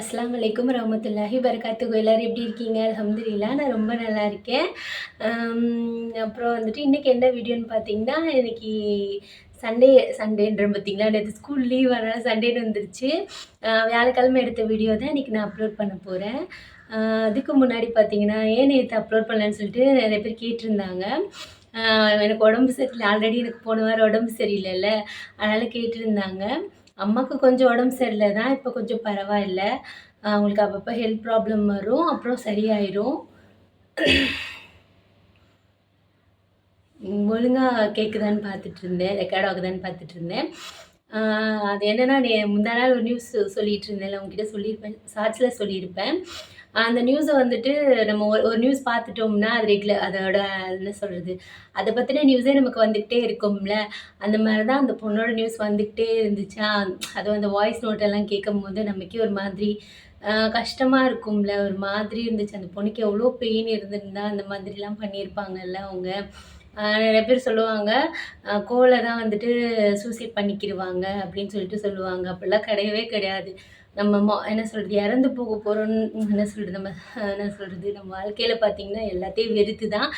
அஸ்லாம் வலைக்கம் ரஹமத்துல்லாஹி பரகாத்துக்கு எல்லோரும் எப்படி இருக்கீங்க? அலமதுல்லா நான் ரொம்ப நல்லா இருக்கேன். அப்புறம் வந்துட்டு இன்றைக்கி என்ன வீடியோன்னு பார்த்தீங்கன்னா இன்றைக்கி சண்டே சண்டேன்ற பார்த்தீங்களா? நேற்று ஸ்கூல் லீவ் அதனால் சண்டேன்னு வந்துருச்சு. வியாழக்கிழமை எடுத்த வீடியோ தான் இன்றைக்கி நான் அப்லோட் பண்ண போகிறேன் அதுக்கு முன்னாடி பார்த்தீங்கன்னா ஏன் நேற்று அப்லோட் பண்ணலன்னு சொல்லிட்டு நிறைய பேர் கேட்டிருந்தாங்க. எனக்கு உடம்பு சரியில்லை. ஆல்ரெடி எனக்கு போன வாரம் உடம்பு சரியில்லைல்ல. அதனால் கேட்டிருந்தாங்க. அம்மாவுக்கு கொஞ்சம் உடம்பு சரியில்லை தான் இப்போ கொஞ்சம் பரவாயில்ல. அவங்களுக்கு அப்பப்போ ஹெல்த் ப்ராப்ளம் வரும் அப்புறம் சரியாயிரும். ஒழுங்காக கேட்குதான்னு பார்த்துட்டு இருந்தேன் ரெக்கார்ட் ஆகுதான்னு பார்த்துட்டு இருந்தேன் அது என்னன்னா நீ முந்தா நாள் ஒரு நியூஸ் சொல்லிட்டு இருந்தேன்ல உங்ககிட்ட சொல்லியிருப்பேன் சாட்சில் சொல்லியிருப்பேன் அந்த நியூஸை வந்துட்டு நம்ம ஒரு ஒரு நியூஸ் பார்த்துட்டோம்னா அது ரெகுலர் அதோட என்ன சொல்கிறது அதை பற்றின நியூஸே நமக்கு வந்துக்கிட்டே இருக்கும்ல. அந்த மாதிரி தான் அந்த பொண்ணோட நியூஸ் வந்துக்கிட்டே இருந்துச்சா? அது அந்த வாய்ஸ் நோட்டெல்லாம் கேட்கும் போது நமக்கே ஒரு மாதிரி கஷ்டமாக இருக்கும்ல. ஒரு மாதிரி இருந்துச்சு. அந்த பொண்ணுக்கு எவ்வளோ பெயின் இருந்திருந்தா அந்த மாதிரிலாம் பண்ணியிருப்பாங்கல்ல அவங்க. நிறைய பேர் சொல்லுவாங்க கோலை தான் வந்துட்டு சூசைட் பண்ணிக்கிடுவாங்க அப்படின்னு சொல்லிட்டு சொல்லுவாங்க. அப்படிலாம் கிடையவே கிடையாது. நம்ம மொ என்ன சொல்கிறது இறந்து போக போகிறோன்னு என்ன சொல்கிறது நம்ம என்ன சொல்கிறது நம்ம வாழ்க்கையில் பார்த்திங்கன்னா எல்லாத்தையும் வெறுத்து தான்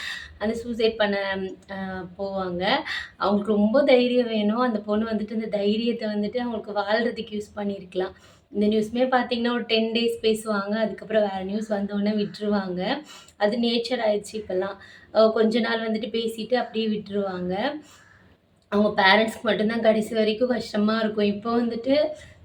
அந்த சூசைட் பண்ண போவாங்க. அவங்களுக்கு ரொம்ப தைரியம் வேணும். அந்த பொண்ணு வந்துட்டு அந்த தைரியத்தை வந்துட்டு அவங்களுக்கு வாழ்கிறதுக்கு யூஸ் பண்ணியிருக்கலாம் இந்த நியூஸ்மே பார்த்தீங்கன்னா ஒரு டென் டேஸ் பேசுவாங்க. அதுக்கப்புறம் வேறு நியூஸ் வந்தோடனே விட்டுருவாங்க. அது நேச்சர் ஆயிடுச்சு இப்போல்லாம். கொஞ்ச நாள் வந்துட்டு பேசிட்டு அப்படியே விட்டுருவாங்க. அவங்க பேரண்ட்ஸ்க்கு மட்டும்தான் கடைசி வரைக்கும் கஷ்டமாக இருக்கும். இப்போ வந்துட்டு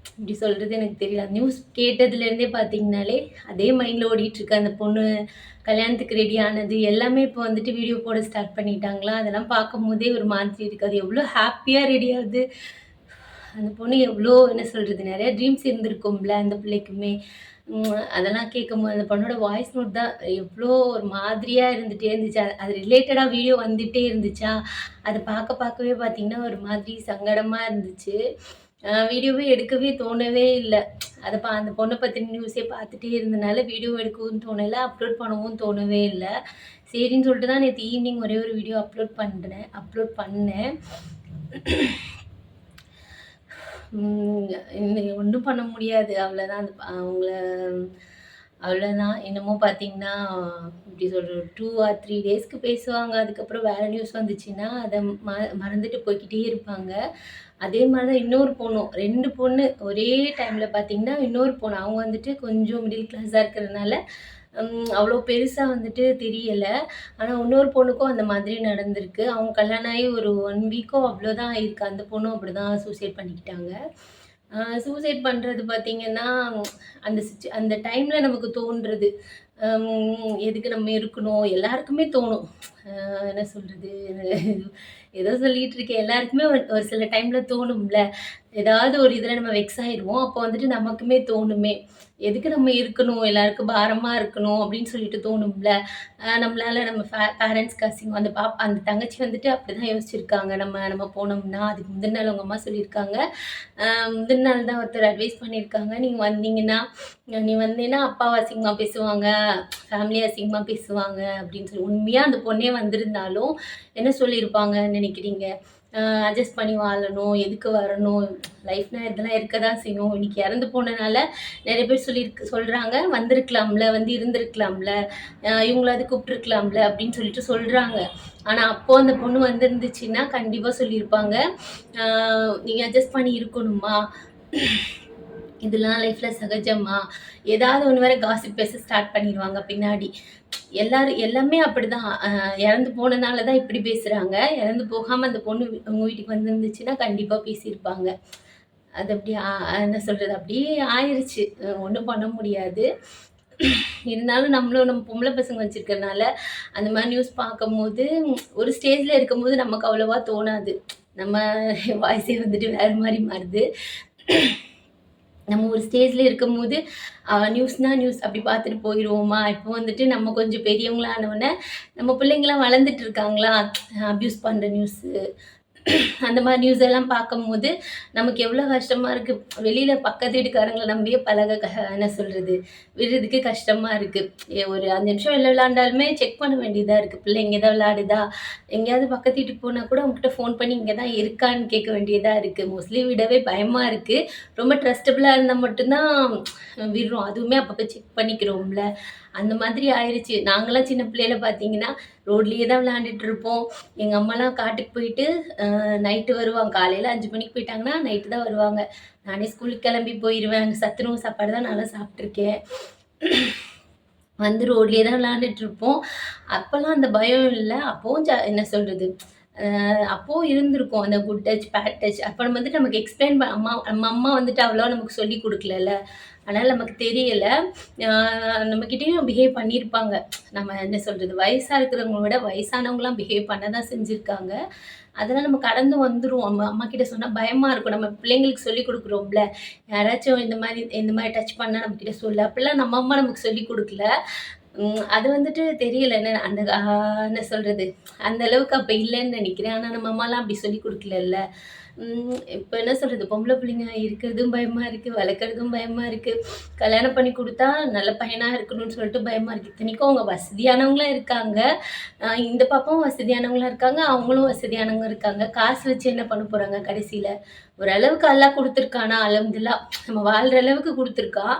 இப்படி சொல்கிறது எனக்கு தெரியல. நியூஸ் கேட்டதுலேருந்தே பார்த்தீங்கனாலே அதே மைண்டில் ஓடிட்டுருக்கு. அந்த பொண்ணு கல்யாணத்துக்கு ரெடி ஆனது எல்லாமே இப்போ வந்துட்டு வீடியோ போட ஸ்டார்ட் பண்ணிட்டாங்களா? அதெல்லாம் பார்க்கும்போதே ஒரு மாதிரி இருக்குது அது எவ்வளோ ஹாப்பியாக ரெடி ஆகுது? அந்த பொண்ணு எவ்வளோ என்ன சொல்கிறது நிறைய ட்ரீம்ஸ் இருந்திருக்கும்ல அந்த பிள்ளைக்குமே. அதெல்லாம் கேட்கும்போது அந்த பொண்ணோட வாய்ஸ் நோட் தான் எவ்வளோ ஒரு மாதிரியாக இருந்துகிட்டே இருந்துச்சு. அது- அது ரிலேட்டடாக வீடியோ வந்துகிட்டே இருந்துச்சா? அதை பார்க்க பார்க்கவே பார்த்தீங்கன்னா ஒரு மாதிரி சங்கடமாக இருந்துச்சு. வீடியோவே எடுக்கவே தோணவே இல்லை. அதை பா அந்த பொண்ணை பற்றின நியூஸே பார்த்துட்டே இருந்தனால வீடியோ எடுக்கவும் தோணலை அப்லோட் பண்ணவும் தோணவே இல்லை. சரின்னு சொல்லிட்டு தான் நேற்று ஈவினிங் ஒரே ஒரு வீடியோ அப்லோட் பண்ணுறேன் அப்லோட் பண்ணேன். ஒன்றும் பண்ண முடியாது. அவ்வளோதான் அந்த அவங்கள அவ்வளோதான் என்னமோ பார்த்தீங்கன்னா இப்படி சொல்கிற டூ ஆர் த்ரீ டேஸ்க்கு பேசுவாங்க. அதுக்கப்புறம் வேறு நியூஸ் வந்துச்சுன்னா அதை ம மறந்துட்டு போய்கிட்டே இருப்பாங்க. அதே மாதிரி தான் இன்னொரு பொண்ணும். ரெண்டு பொண்ணு ஒரே டைமில் பார்த்தீங்கன்னா இன்னொரு பொண்ணு. அவங்க வந்துட்டு கொஞ்சம் மிடில் கிளாஸாக இருக்கிறதுனால அவ்வளோ பெருசாக வந்துட்டு தெரியலை. ஆனால் இன்னொரு பொண்ணுக்கும் அந்த மாதிரி நடந்திருக்கு. அவங்க கல்யாணம் ஆகி ஒரு ஒன் வீக்கோ அவ்வளோதான் இருக்குது அந்த பொண்ணும் அப்படி தான் சூசைட் பண்ணிக்கிட்டாங்க. சூசைட் பண்ணுறது பார்த்திங்கன்னா அந்த சிச்சு அந்த டைமில் நமக்கு தோன்றுறது எதுக்கு நம்ம இருக்கணும்? எல்லாருக்குமே தோணும். என்ன சொல்கிறது ஏதோ சொல்லிகிட்டு இருக்கேன். எல்லாருக்குமே ஒரு ஒரு சில டைமில் தோணும்ல. ஏதாவது ஒரு இதில் நம்ம வெக்ஸ் ஆயிடுவோம். அப்போ வந்துட்டு நமக்குமே தோணுமே. எதுக்கு நம்ம இருக்கணும்? எல்லாருக்கும் பாரமாக இருக்கணும் அப்படின்னு சொல்லிட்டு தோணும்ல. நம்மளால் நம்மளால நம்ம பேரண்ட்ஸ் கசிங் அந்த பாப் அந்த தங்கச்சி வந்துட்டு அப்படி தான் யோசிச்சிருக்காங்க. நம்ம நம்ம போனோம்னா அதுக்கு முந்தின நாள் அவங்க அம்மா சொல்லியிருக்காங்க. முந்தின நாள் தான் ஒருத்தர் அட்வைஸ் பண்ணியிருக்காங்க. நீங்கள் வந்தீங்கன்னா நீ வந்தீங்கன்னா அப்பாவை அசிங்கமாக பேசுவாங்க. ஃபேமிலி அசிங்கமாக பேசுவாங்க அப்படின்னு சொல்லி. உண்மையாக அந்த பொண்ணே வந்திருந்தாலும் என்ன சொல்லியிருப்பாங்கன்னு நினைக்கிறீங்க? அட்ஜஸ்ட் பண்ணி வாழணும் எதுக்கு வரணும்? லைஃப்னா இதெல்லாம் இருக்க தான் செய்யும். இன்னைக்கு இறந்து போனனால நிறைய பேர் சொல்லியிருக்கு சொல்கிறாங்க வந்திருக்கலாம்ல வந்து இருந்திருக்கலாம்ல. இவங்களாவது கூப்பிட்ருக்கலாம்ல அப்படின்னு சொல்லிட்டு சொல்கிறாங்க ஆனால் அப்போது அந்த பொண்ணு வந்திருந்துச்சுன்னா கண்டிப்பாக சொல்லியிருப்பாங்க. நீங்கள் அட்ஜஸ்ட் பண்ணி இருக்கணுமா? இதெல்லாம் லைஃப்பில் சகஜமா? ஏதாவது ஒன்று வேற காசிப் பேச ஸ்டார்ட் பண்ணிடுவாங்க பின்னாடி. எல்லாரும் எல்லாமே அப்படிதான். இறந்து போனனால தான் இப்படி பேசுகிறாங்க இறந்து போகாமல் அந்த பொண்ணு வீ- உங்க வீட்டுக்கு வந்துருந்துச்சுன்னா கண்டிப்பாக பேசியிருப்பாங்க. அது அப்படி என்ன சொல்கிறது அப்படியே ஆயிடுச்சு ஒன்றும் பண்ண முடியாது. இருந்தாலும் நம்மளும் நம்ம பொம்பளை பசங்க வச்சுருக்கறனால அந்த மாதிரி நியூஸ் பார்க்கும்போது ஒரு ஸ்டேஜில் இருக்கும்போது நமக்கு அவ்வளோவா தோணாது. நம்ம வாய்ஸே வந்துட்டு வேறு மாதிரி மாறுது. நம்ம ஒரு ஸ்டேஜில் இருக்கும்போது நியூஸ்னால் நியூஸ் அப்படி பார்த்துட்டு போயிடுவோமா இப்போ வந்துட்டு நம்ம கொஞ்சம் பெரியவங்களானவுடனே நம்ம பிள்ளைங்களாம் வளர்ந்துட்டு இருக்காங்களா? அப்யூஸ் பண்ணுற நியூஸு அந்த மாதிரி நியூஸ் எல்லாம் பார்க்கும்போது நமக்கு எவ்வளோ கஷ்டமாக இருக்குது வெளியில் பக்கத்து வீட்டுக்காரங்களை நம்பியே பழக க என்ன சொல்கிறது விடுறதுக்கு கஷ்டமாக இருக்குது ஒரு அஞ்சு நிமிஷம் வெளில விளாண்டாலுமே செக் பண்ண வேண்டியதாக இருக்குது பிள்ளை இங்கே தான் விளாடுதா எங்கேயாவது பக்கத்து வீட்டுக்கு போனால் கூட அவங்ககிட்ட ஃபோன் பண்ணி இங்கே தான் இருக்கான்னு கேட்க வேண்டியதாக இருக்குது மோஸ்ட்லி விடவே பயமாக இருக்குது ரொம்ப ட்ரஸ்டபுளாக இருந்தால் மட்டும்தான் விடுறோம். அதுவுமே அப்பப்போ செக் பண்ணிக்கிறோம்ல. அந்த மாதிரி ஆயிடுச்சு நாங்களாம் சின்ன பிள்ளையில பார்த்தீங்கன்னா ரோட்லேயே தான் விளையாண்டுட்டு இருப்போம். எங்கள் அம்மாலாம் காட்டுக்கு போயிட்டு நைட்டு வருவாங்க. காலையில் அஞ்சு மணிக்கு போயிட்டாங்கன்னா நைட்டு தான் வருவாங்க. நானே ஸ்கூலுக்கு கிளம்பி போயிடுவேன் அங்கே சத்துணவு சாப்பாடு தான் நல்லா சாப்பிட்ருக்கேன் வந்து ரோட்லேயே தான் விளையாண்டுட்டு இருப்போம். அப்போல்லாம் அந்த பயம் இல்லை. அப்போவும் ஜா என்ன சொல்கிறது அப்போது இருந்திருக்கும். அந்த குட் டச் பேட் டச் அப்போ நம்ம வந்துட்டு நமக்கு எக்ஸ்பிளைன் பண்ண அம்மா நம்ம அம்மா வந்துட்டு அவ்வளோ நமக்கு சொல்லி கொடுக்கலல்ல. அதனால் நமக்கு தெரியலை. நம்மக்கிட்டேயும் பிஹேவ் பண்ணியிருப்பாங்க நம்ம என்ன சொல்கிறது வயசாக இருக்கிறவங்கள விட வயசானவங்களாம் பிஹேவ் பண்ண தான் செஞ்சுருக்காங்க. அதெல்லாம் நம்ம கடந்து வந்துடும் நம்ம அம்மா கிட்ட சொன்னால் பயமாக இருக்கும். நம்ம பிள்ளைங்களுக்கு சொல்லி கொடுக்குறோம்ல. யாராச்சும் இந்த மாதிரி இந்த மாதிரி டச் பண்ணால் நம்மக்கிட்ட சொல்ல. அப்படிலாம் நம்ம அம்மா நமக்கு சொல்லி கொடுக்கல. அது வந்துட்டு தெரியல. என்ன அந்த என்ன சொல்கிறது அந்த அளவுக்கு அப்போ இல்லைன்னு நினைக்கிறேன். ஆனால் நம்ம அம்மாலாம் அப்படி சொல்லி கொடுக்கலல்ல. இப்போ என்ன சொல்கிறது பொம்பளை பிள்ளைங்க இருக்கிறதும் பயமாக இருக்குது வளர்க்குறதும் பயமாக இருக்குது கல்யாணம் பண்ணி கொடுத்தா நல்ல பையனாக இருக்கணும்னு சொல்லிட்டு பயமாக இருக்குது இத்தனைக்கும் அவங்க வசதியானவங்களாம் இருக்காங்க. இந்த பாப்பாவும் வசதியானவங்களாம் இருக்காங்க அவங்களும் வசதியானவங்க இருக்காங்க. காசு வச்சு என்ன பண்ண போகிறாங்க கடைசியில்? ஓரளவுக்கு எல்லாம் கொடுத்துருக்கானா? அலமதுல்லா நம்ம வாழ்கிற அளவுக்கு கொடுத்துருக்கான்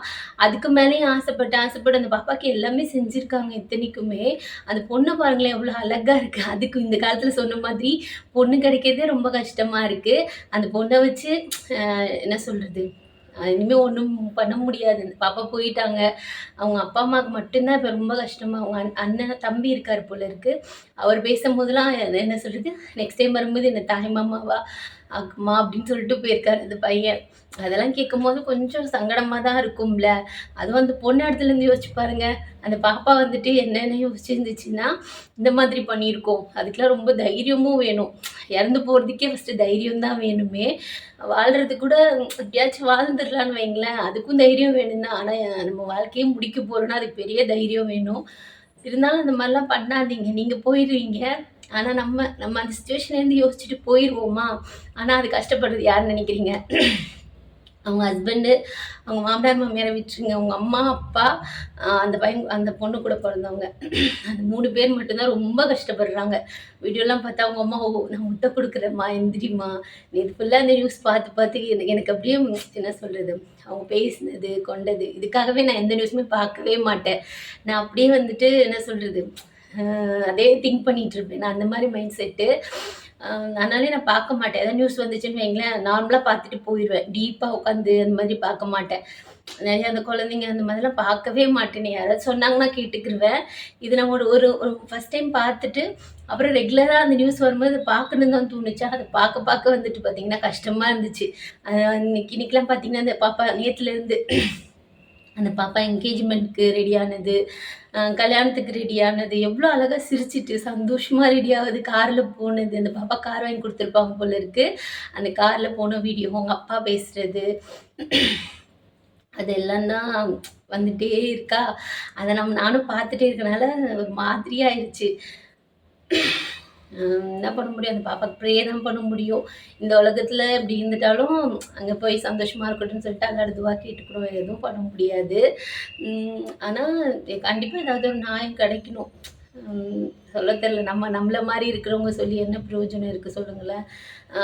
அதுக்கு மேலேயும் ஆசைப்பட்டு ஆசைப்பட்டு அந்த பாப்பாவுக்கு எல்லாமே செஞ்சுருக்காங்க இத்தனைக்குமே. அந்த பொண்ணை பாருங்களேன் எவ்வளோ அழகாக இருக்குது அதுக்கு இந்த காலத்தில் சொன்ன மாதிரி பொண்ணு கிடைக்கிறதே ரொம்ப கஷ்டமாக இருக்குது அந்த பொண்ணை வச்சு என்ன சொல்கிறது இனிமேல் ஒன்றும் பண்ண முடியாது. பாப்பா போயிட்டாங்க. அவங்க அப்பா அம்மாவுக்கு மட்டும்தான் இப்போ ரொம்ப கஷ்டமாக அவங்க அண்ணன் தம்பி இருக்கார் போல இருக்குது அவர் பேசும்போதெல்லாம் என்ன சொல்கிறது நெக்ஸ்ட் டைம் வரும்போது என்ன தாய் மாமாவா அம்மா அப்படின்னு சொல்லிட்டு போயிருக்காரு அந்த பையன். அதெல்லாம் கேட்கும்போது கொஞ்சம் சங்கடமாக தான் இருக்கும்ல. அதுவும் அந்த பொண்ணு இடத்துலேருந்து யோசிச்சு பாருங்க. அந்த பாப்பா வந்துட்டு என்னென்ன யோசிச்சிருந்துச்சுன்னா இந்த மாதிரி பண்ணியிருக்கோம். அதுக்கெலாம் ரொம்ப தைரியமும் வேணும். இறந்து போகிறதுக்கே ஃபஸ்ட்டு தைரியம் தான் வேணுமே. வாழ்கிறது கூட எப்படியாச்சும் வாழ்ந்துடலான்னு வைங்களேன். அதுக்கும் தைரியம் வேணும் தான் ஆனால் நம்ம வாழ்க்கையே முடிக்க போகிறோன்னா அதுக்கு பெரிய தைரியம் வேணும். இருந்தாலும் அந்த மாதிரிலாம் பண்ணாதீங்க. நீங்கள் போயிடுவீங்க ஆனால் நம்ம நம்ம அந்த சுச்சுவேஷன்லேருந்து யோசிச்சுட்டு போயிடுவோமா ஆனால் அது கஷ்டப்படுறது யாருன்னு நினைக்கிறீங்க? அவங்க ஹஸ்பண்டு அவங்க மாமனார் மாமியாரை விட்டுருங்க. அவங்க அம்மா அப்பா அந்த பையன் அந்த பொண்ணு கூட பிறந்தவங்க. அந்த மூணு பேர் மட்டும்தான் ரொம்ப கஷ்டப்படுறாங்க. வீடியோலாம் பார்த்தா அவங்க அம்மா ஓ நான் முட்டை கொடுக்குறேம்மா எந்திரிம்மா. இது ஃபுல்லாக அந்த நியூஸ் பார்த்து பார்த்து எனக்கு எனக்கு அப்படியே என்ன சொல்கிறது அவங்க பேசினது கொண்டது இதுக்காகவே நான் எந்த நியூஸுமே பார்க்கவே மாட்டேன். நான் அப்படியே வந்துட்டு என்ன சொல்கிறது அதே திங்க் பண்ணிகிட்டு இருப்பேன் நான் அந்த மாதிரி மைண்ட் செட்டு அதனாலே நான் பார்க்க மாட்டேன். எதாவது நியூஸ் வந்துச்சுன்னு வைங்களேன் நார்மலாக பார்த்துட்டு போயிடுவேன். டீப்பாக உட்காந்து அந்த மாதிரி பார்க்க மாட்டேன். நிறைய அந்த குழந்தைங்க அந்த மாதிரிலாம் பார்க்கவே மாட்டேன். யாராவது சொன்னாங்கன்னா கேட்டுக்கிருவேன். இது நம்ம ஒரு ஒரு ஒரு ஃபஸ்ட் டைம் பார்த்துட்டு அப்புறம் ரெகுலராக அந்த நியூஸ் வரும்போது பார்க்கணும் தான் தோணுச்சா. அதை பார்க்க பார்க்க வந்துட்டு பார்த்தீங்கன்னா கஷ்டமாக இருந்துச்சு. இன்னைக்கு இன்னைக்கெலாம் பார்த்தீங்கன்னா அந்த பாப்பா நேற்றுலேருந்து அந்த பாப்பா என்கேஜ்மெண்ட்க்கு ரெடியானது கல்யாணத்துக்கு ரெடியானது எவ்வளோ அழகாக சிரிச்சிட்டு சந்தோஷமாக ரெடி ஆகுது. காரில் போனது அந்த பாப்பா கார் வாங்கி கொடுத்துருப்பாங்க போல இருக்குது அந்த காரில் போன வீடியோ அவங்க அப்பா பேசுகிறது அதெல்லாம் தான் வந்துட்டே இருக்கா. அதை நம்ம நானும் பார்த்துட்டே இருக்கனால ஒரு மாதிரியாயிருச்சு. என்ன பண்ண முடியும்? அந்த பாப்பாவுக்கு ப்ரே தான் பண்ண முடியும். இந்த உலகத்தில் இப்படி இருந்துட்டாலும் அங்கே போய் சந்தோஷமாக இருக்கட்டும்னு சொல்லிட்டு அல்ல துவா கேட்டுக்கிறோம். எதுவும் பண்ண முடியாது. ஆனால் கண்டிப்பாக ஏதாவது ஒரு நியாயம் கிடைக்கணும். சொல்ல தெரில நம்ம நம்மளை மாதிரி இருக்கிறவங்க சொல்லி என்ன பிரயோஜனம் இருக்குது சொல்லுங்களேன்.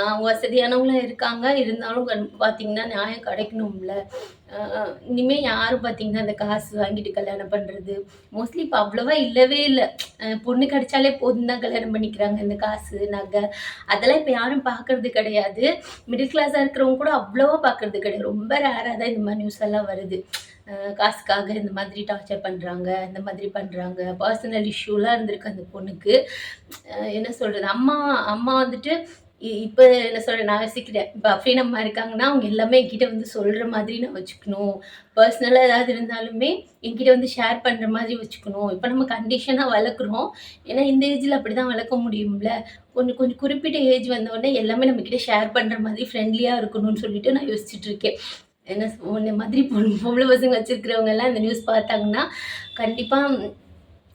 அவங்க வசதியானவங்களும் இருக்காங்க. இருந்தாலும் கண் பார்த்திங்கன்னா நியாயம் கிடைக்கணும்ல. இனிமேல் யாரும் பார்த்தீங்கன்னா அந்த காசு வாங்கிட்டு கல்யாணம் பண்ணுறது மோஸ்ட்லி இப்போ அவ்வளோவா இல்லவே இல்லை. பொண்ணு கிடைச்சாலே போதும் தான் கல்யாணம் பண்ணிக்கிறாங்க இந்த காசு நகை. அதெல்லாம் இப்போ யாரும் பார்க்கறது கிடையாது. மிடில் கிளாஸாக இருக்கிறவங்க கூட அவ்வளோவா பார்க்கறது கிடையாது. ரொம்ப ரேராக தான் இந்த மாதிரி நியூஸ் எல்லாம் வருது. காசுக்காக இந்த மாதிரி டார்ச்சர் பண்ணுறாங்க இந்த மாதிரி பண்ணுறாங்க பர்சனல் இஷ்யூலாம் இருந்திருக்கு அந்த பொண்ணுக்கு. என்ன சொல்கிறது அம்மா அம்மா வந்துட்டு இப்போ என்ன சொல்கிறேன் நான் யோசிக்கிறேன் இப்போ அஃப்ரீனம்மா இருக்காங்கன்னா அவங்க எல்லாமே என்கிட்ட வந்து சொல்கிற மாதிரி நான் வச்சுக்கணும். பர்சனலாக ஏதாவது இருந்தாலுமே என்கிட்ட வந்து ஷேர் பண்ணுற மாதிரி வச்சுக்கணும். இப்போ நம்ம கண்டிஷனாக வளர்க்குறோம். ஏன்னா இந்த ஏஜில் அப்படி தான் வளர்க்க முடியும்ல. கொஞ்சம் கொஞ்சம் குறிப்பிட்ட ஏஜ் வந்தோடனே எல்லாமே நம்மக்கிட்ட ஷேர் பண்ணுற மாதிரி ஃப்ரெண்ட்லியாக இருக்கணும்னு சொல்லிட்டு நான் யோசிச்சுட்டு இருக்கேன். என்ன இந்த மாதிரி பொண்ணு பொம்பளை பசங்க வச்சுருக்கிறவங்க எல்லாம் இந்த நியூஸ் பார்த்தாங்கன்னா கண்டிப்பாக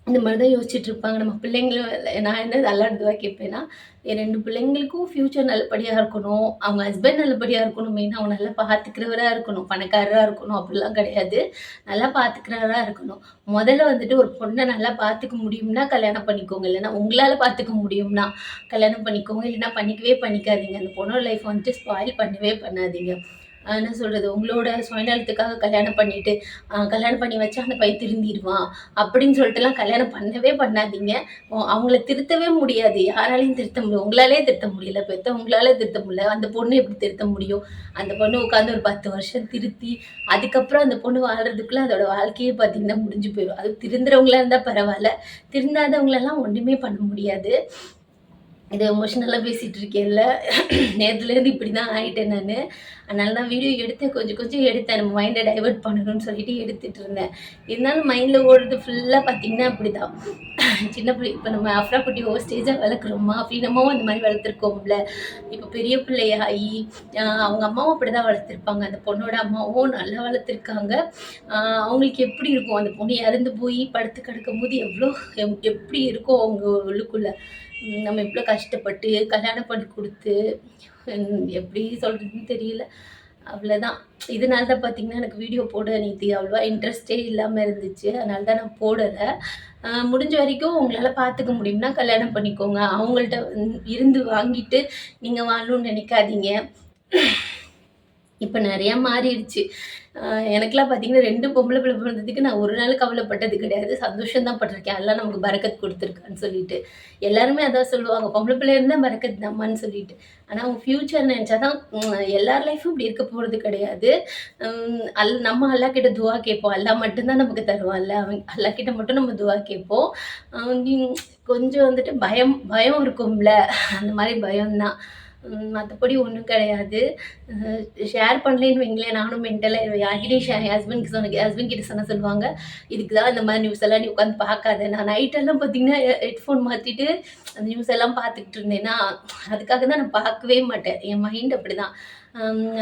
இந்த மாதிரி தான் யோசிச்சுட்டு இருப்பாங்க. நம்ம பிள்ளைங்களும் நான் என்ன நல்லா இதுவாக கேட்பேன்னா என் ரெண்டு பிள்ளைங்களுக்கும் ஃப்யூச்சர் நல்லபடியாக இருக்கணும். அவங்க ஹஸ்பண்ட் நல்லபடியாக இருக்கணும். மெயினாக அவங்க நல்லா பார்த்துக்கிறவராக இருக்கணும். பணக்காரராக இருக்கணும். அப்படிலாம் கிடையாது. நல்லா பார்த்துக்கிறவராக இருக்கணும். முதல்ல வந்துட்டு ஒரு பொண்ணை நல்லா பார்த்துக்க முடியும்னா கல்யாணம் பண்ணிக்கோங்க. இல்லைன்னா உங்களால் பார்த்துக்க முடியும்னா கல்யாணம் பண்ணிக்கோங்க. இல்லைன்னா பண்ணிக்கவே பண்ணிக்காதீங்க. அந்த பொண்ணோட லைஃப் வந்துட்டு ஸ்பாயில் பண்ணவே பண்ணாதீங்க. என்ன சொல்கிறது உங்களோட சுயநலத்துக்காக கல்யாணம் பண்ணிட்டு கல்யாணம் பண்ணி வச்சா அந்த பையன் திருந்திடுவான் அப்படின்னு சொல்லிட்டுலாம் கல்யாணம் பண்ணவே பண்ணாதீங்க. அவங்கள திருத்தவே முடியாது. யாராலையும் திருத்த முடியும் உங்களாலே திருத்த முடியல. பெற்றவங்களாலே திருத்த முடியல. அந்த பொண்ணு எப்படி திருத்த முடியும்? அந்த பொண்ணு உட்காந்து ஒரு பத்து வருஷம் திருத்தி அதுக்கப்புறம் அந்த பொண்ணு வாழ்கிறதுக்குள்ளே அதோட வாழ்க்கையே பார்த்திங்கன்னா முடிஞ்சு போயிடும். அது திருந்துறவங்களா இருந்தால் பரவாயில்ல. திருந்தாதவங்களெல்லாம் ஒன்றுமே பண்ண முடியாது. இது எமோஷ்னலாக பேசிகிட்டு இருக்கேன்ல நேரத்துலேருந்து இப்படி தான் ஆகிட்டேன் நான். அதனால தான் வீடியோ எடுத்தேன். கொஞ்சம் கொஞ்சம் எடுத்தேன். நம்ம மைண்டை டைவெர்ட் பண்ணணும்னு சொல்லிட்டு எடுத்துகிட்டு இருந்தேன். இருந்தாலும் மைண்டில் ஓடுறது ஃபுல்லாக பார்த்திங்கன்னா அப்படி தான் சின்ன பிள்ளை இப்போ நம்ம அஃப்ரா குட்டி ஓ ஸ்டேஜாக வளர்க்குறோமா? ஃப்ரீடமாகவும் அந்த மாதிரி வளர்த்துருக்கோம்ல. இப்போ பெரிய பிள்ளையாகி அவங்க அம்மாவும் அப்படி தான் வளர்த்துருப்பாங்க. அந்த பொண்ணோட அம்மாவும் நல்லா வளர்த்துருக்காங்க. அவங்களுக்கு எப்படி இருக்கும்? அந்த பொண்ணு இறந்து போய் படுத்து கிடக்கும் போது எவ்வளோ எப்படி இருக்கும் அவங்க உள்ளுக்குள்ளே? நம்ம எவ்வளோ கஷ்டப்பட்டு கல்யாணம் பண்ணி கொடுத்து எப்படி சொல்கிறதுன்னு தெரியல. அவ்வளோதான் இதனால தான் பார்த்தீங்கன்னா எனக்கு வீடியோ போட நீத்தி அவ்வளோவா இன்ட்ரெஸ்டே இல்லாமல் இருந்துச்சு. அதனால தான் நான் போடலை. முடிஞ்ச வரைக்கும் உங்களால் பார்த்துக்க முடியும்னா கல்யாணம் பண்ணிக்கோங்க. அவங்கள்ட்ட இருந்து வாங்கிட்டு நீங்கள் வாழணும்னு நினைக்காதீங்க. இப்போ நிறையா மாறிடுச்சு. எனக்கெலாம் பார்த்தீங்கன்னா ரெண்டு பொம்பளை பிள்ளை பிறந்ததுக்கு நான் ஒரு நாள் கவலைப்பட்டது கிடையாது. சந்தோஷம் தான் பட்டிருக்கேன். எல்லாம் நமக்கு பறக்கத் கொடுத்துருக்கான்னு சொல்லிட்டு. எல்லாருமே அதான் சொல்லுவாங்க பொம்பளை பிள்ளை இருந்தால் பறக்கத் தாம்மான்னு சொல்லிட்டு. ஆனால் அவங்க ஃப்யூச்சர் நினச்சா தான் எல்லார் லைஃப்பும் இப்படி இருக்க போகிறது கிடையாது. அல் நம்ம அல்லா கிட்ட துவா கேட்போம். அல்லா மட்டும்தான் நமக்கு தருவான். அல்ல அவன் அல்லா கிட்ட மட்டும் நம்ம துவா கேட்போம். கொஞ்சம் வந்துட்டு பயம் பயம் இருக்கும்ல. அந்த மாதிரி பயம்தான் மற்றபடி ஒன்றும் கிடையாது. ஷேர் பண்ணலேன்னு வைங்களேன் நானும் மென்டலாக யார்கிட்டையும் ஷேர் என் ஹஸ்பண்ட்க்கு சொன்ன ஹஸ்பண்ட் கிட்ட சொன்ன சொல்லுவாங்க இதுக்கு தான் இந்த மாதிரி நியூஸ் எல்லாம் நீ உட்காந்து பார்க்காத. நான் நைட்டெல்லாம் பார்த்தீங்கன்னா ஹெட்ஃபோன் மாற்றிட்டு அந்த நியூஸ் எல்லாம் பார்த்துக்கிட்டு இருந்தேன்னா அதுக்காக தான் நான் பார்க்கவே மாட்டேன். என் மைண்ட் அப்படி தான்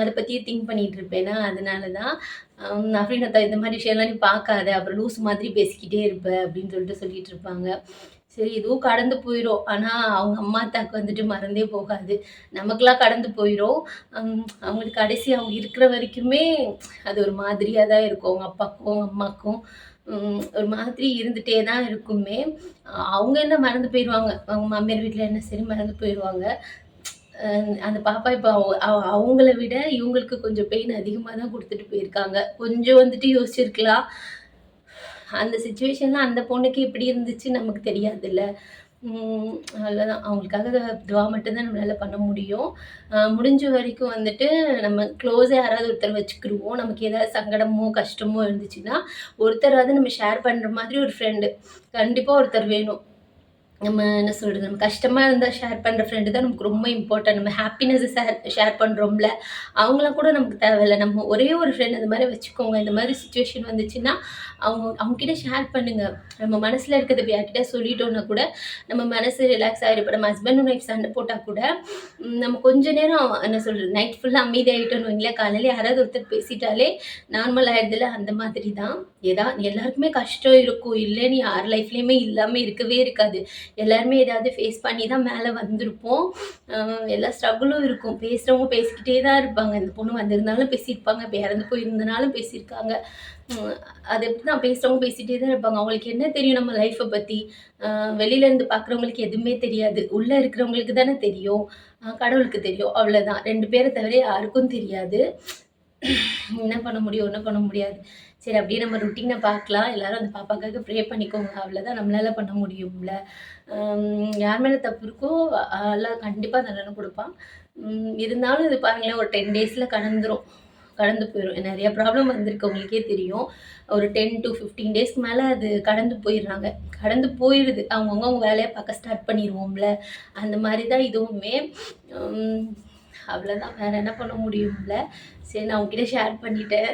அதை பற்றியே திங்க் பண்ணிகிட்டு இருப்பேன்னா அதனால தான் அப்படின்னு இந்த மாதிரி விஷயம்லாம் நீ பார்க்காத. அப்புறம் லூஸ் மாதிரி பேசிக்கிட்டே இருப்ப. அப்படின்னு சொல்லிட்டு சொல்லிட்டு இருப்பாங்க. சரி இதுவும் கடந்து போயிடும் ஆனால் அவங்க அம்மா அத்தாக்கு வந்துட்டு மறந்தே போகாது. நமக்கெல்லாம் கடந்து போயிடும் அவங்களுக்கு கடைசி அவங்க இருக்கிற வரைக்குமே அது ஒரு மாதிரியாக தான் இருக்கும். அவங்க அப்பாவுக்கும் அவங்க அம்மாக்கும். ஒரு மாதிரி இருந்துகிட்டே தான் இருக்குமே. அவங்க என்ன மறந்து போயிடுவாங்க அவங்க மாமியார் வீட்டில் என்ன சரி மறந்து போயிடுவாங்க அந்த பாப்பா இப்போ அவங்கள விட இவங்களுக்கு கொஞ்சம் பெயின் அதிகமாக தான் கொடுத்துட்டு போயிருக்காங்க. கொஞ்சம் வந்துட்டு யோசிச்சிருக்கலாம். அந்த சுச்சுவேஷனில் அந்த பொண்ணுக்கு எப்படி இருந்துச்சு நமக்கு தெரியாதுல்ல. அவ்வளோதான் அவங்களுக்காக துவா மட்டும்தான் நம்மளால் பண்ண முடியும். முடிஞ்ச வரைக்கும் வந்துட்டு நம்ம க்ளோஸாக யாராவது ஒருத்தர் வச்சுக்கிடுவோம் நமக்கு ஏதாவது சங்கடமோ கஷ்டமோ இருந்துச்சுன்னா ஒருத்தராவது நம்ம ஷேர் பண்ணுற மாதிரி ஒரு ஃப்ரெண்டு கண்டிப்பாக ஒருத்தர் வேணும். நம்ம என்ன சொல்கிறது நம்ம கஷ்டமாக இருந்தால் ஷேர் பண்ணுற ஃப்ரெண்டு தான் நமக்கு ரொம்ப இம்பார்ட்டன்ட் நம்ம ஹாப்பினஸ் ஷேர் ஷேர் பண்ணுறோம்ல அவங்களாம் கூட நமக்கு தேவையில்லை. நம்ம ஒரே ஒரு ஃப்ரெண்ட் அந்த மாதிரி வச்சுக்கோங்க. இந்த மாதிரி சுச்சுவேஷன் வந்துச்சுன்னா அவங்க அவங்ககிட்ட ஷேர் பண்ணுங்கள் நம்ம மனசில் இருக்கிறத யார்கிட்ட சொல்லிட்டோன்னா கூட நம்ம மனசு ரிலாக்ஸ் ஆகிடும் இப்போ நம்ம ஹஸ்பண்ட் ஒய்ஃப் சண்டை போட்டால் கூட நம்ம கொஞ்ச நேரம் என்ன சொல்கிறது நைட் ஃபுல்லாக அமைதியாகிட்டோன்னு வைங்களேன். காலையில் யாராவது ஒருத்தர் பேசிட்டாலே நார்மல் ஆகிடுதுல அந்த மாதிரி தான். ஏதா எல்லாருக்குமே கஷ்டம் இருக்கும். இல்லைன்னு யார் லைஃப்லேயுமே இல்லாமல் இருக்கவே இருக்காது. எல்லாருமே ஏதாவது ஃபேஸ் பண்ணி தான் மேலே வந்திருப்போம். எல்லா ஸ்ட்ரகுளும் இருக்கும். பேசுகிறவங்க பேசிக்கிட்டே தான் இருப்பாங்க. இந்த பொண்ணு வந்திருந்தாலும் பேசியிருப்பாங்க. இப்போ இறந்து போயிருந்தனாலும் பேசியிருக்காங்க. அது எப்படி தான் பேசுகிறவங்க பேசிகிட்டே தான் இருப்பாங்க. அவங்களுக்கு என்ன தெரியும் நம்ம லைஃப்பை பற்றி வெளியிலேருந்து பார்க்குறவங்களுக்கு எதுவுமே தெரியாது. உள்ளே இருக்கிறவங்களுக்கு தானே தெரியும். கடவுளுக்கு தெரியும். அவ்வளோதான் ரெண்டு பேரை தவிர யாருக்கும் தெரியாது. என்ன பண்ண முடியும்? ஒன்றும் பண்ண முடியாது. சரி அப்படியே நம்ம ருட்டீனை பார்க்கலாம். எல்லோரும் அந்த பாப்பாக்காக ப்ரே பண்ணிக்கோங்க. அவ்வளோதான் நம்மளால் பண்ண முடியும்ல. யார் மேலே தப்பு இருக்கோ எல்லாம் கண்டிப்பாக தண்டனை கொடுப்பான். இருந்தாலும் இது பாருங்களேன் ஒரு டென் டேஸில் கடந்துடும் கடந்து போயிடும் நிறைய ப்ராப்ளம் வந்திருக்கு. உங்களுக்கே தெரியும். ஒரு டென் டு ஃபிஃப்டீன் டேஸ்க்கு மேலே அது கடந்து போயிடுறாங்க. கடந்து போயிடுது அவங்கவுங்க அவங்க வேலையை பார்க்க ஸ்டார்ட் பண்ணிடுவோம்ல. அந்த மாதிரி தான் இதுவுமே அவ்வளோதான் வேறு என்ன பண்ண முடியும்ல? சரி நான் உங்ககிட்ட ஷேர் பண்ணிட்டேன்.